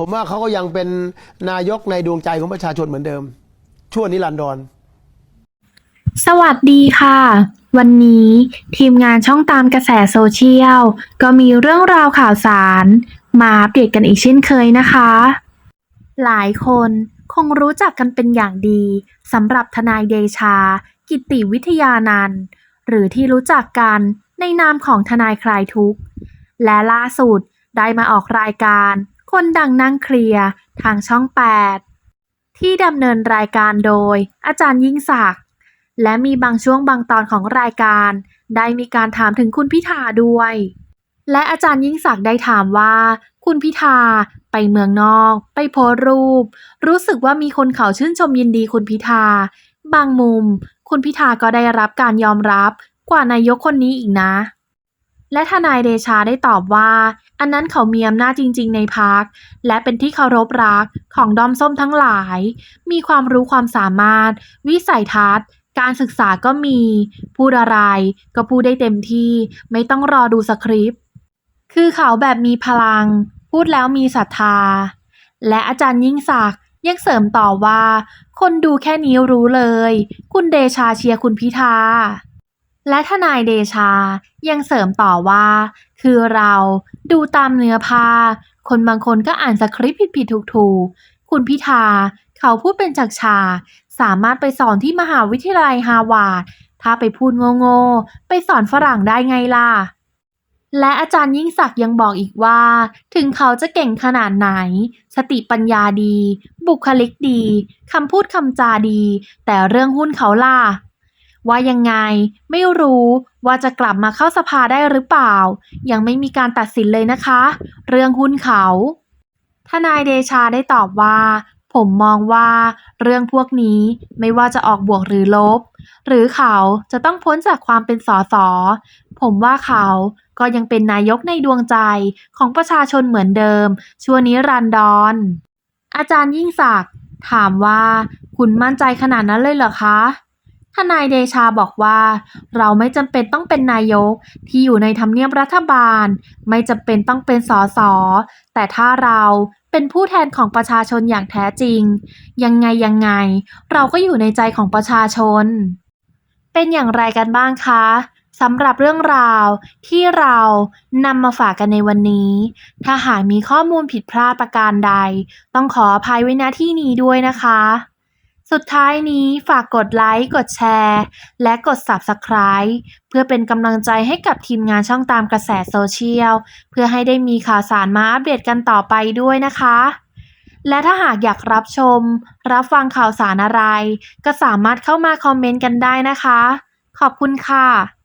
ผมว่าเขาก็ยังเป็นนายกในดวงใจของประชาชนเหมือนเดิม ชั่วนิรันดร สวัสดีค่ะ วันนี้ทีมงานช่องตามกระแสโซเชียล ก็มีเรื่องราวข่าวสาร มาอัปเดตกันอีกเช่นเคยนะคะ หลายคนคงรู้จักกันเป็นอย่างดีสำหรับทนายเดชา กิติวิทยานันท์หรือที่รู้จักกันในนามของทนายคลายทุกข์ และล่าสุดได้มาออกรายการ คนดังนั่งเคลียร์ทางช่อง 8 ที่ดำเนินรายการโดย อาจารย์ยิ่งศักดิ์และมีบางช่วงบางตอนของรายการ ได้มีการถามถึงคุณพิธาด้วย และอาจารย์ยิ่งศักดิ์ได้ถามว่า คุณพิธาไปเมืองนอก ไปโพสรูป รู้สึกว่ามีคนเขาชื่นชมยินดีคุณพิธา บางมุม คุณพิธาก็ได้รับการยอมรับกว่านายกคนนี้อีกนะ และทนายเดชาได้ตอบว่า อันนั้นเขามีอำนาจจริง ๆ ในพักและเป็นที่เคารพรักของดอมส้มทั้งหลาย มีความรู้ความสามารถ วิสัยทัศน์ การศึกษาก็มี พูดอะไรก็พูดได้เต็มที่ ไม่ต้องรอดูสคริปต์ คือเขาแบบมีพลัง พูดแล้วมีศรัทธา และอาจารย์ยิ่งศักดิ์ยังเสริมต่อว่า คนดูแค่นี้รู้เลย คุณเดชาเชียร์คุณพิธา และทนายเดชายังเสริมต่อว่า คือเราดูตามเนื้อผ้า คนบางคนก็อ่านสคริปต์ผิดๆถูกๆ คุณพิธาเขาพูดเป็นจากฉาสามารถไปสอนที่มหาวิทยาลัยฮาวาดถ้าไปพูดโง่ๆ ไปสอนฝรั่งได้ไงล่ะ และอาจารย์ยิ่งศักดิ์ยังบอกอีกว่า ถึงเขาจะเก่งขนาดไหน สติปัญญาดี บุคลิกดีคำพูดคำจาดี แต่เรื่องหุ้นเขาล่ะ ว่ายังไง ไม่รู้ว่าจะกลับมาเข้าสภาได้หรือเปล่า ยังไม่มีการตัดสินเลยนะคะ เรื่องหุ้นเขาทนายเดชาได้ตอบว่า ผมมองว่าเรื่องพวกนี้ไม่ว่าจะออกบวกหรือลบ หรือเขาจะต้องพ้นจากความเป็นสสผมว่าเขาก็ยังเป็นนายกในดวงใจของประชาชนเหมือนเดิม ชั่วนิรันดรอาจารย์ยิ่งศักดิ์ถามว่า คุณมั่นใจขนาดนั้นเลยเหรอคะ ทนายเดชาบอกว่า เราไม่จำเป็นต้องเป็นนายกที่อยู่ในทำเนียบรัฐบาล ไม่จำเป็นต้องเป็นสสแต่ถ้าเราเป็นผู้แทนของประชาชนอย่างแท้จริง ยังไงยังไง เราก็อยู่ในใจของประชาชน เป็นอย่างไรกันบ้างคะสำหรับเรื่องราวที่เรานำมาฝากกันในวันนี้ ถ้าหากมีข้อมูลผิดพลาดประการใด ต้องขออภัยไว้ณที่นี้ด้วยนะคะ สุดท้ายนี้ฝากกดไลค์ กดแชร์ และกด Subscribe เพื่อเป็นกำลังใจให้กับทีมงานช่องตามกระแสโซเชียล เพื่อให้ได้มีข่าวสารมาอัปเดตกันต่อไปด้วยนะคะ และถ้าหากอยากรับชม รับฟังข่าวสารอะไร ก็สามารถเข้ามาคอมเมนต์กันได้นะคะ ขอบคุณค่ะ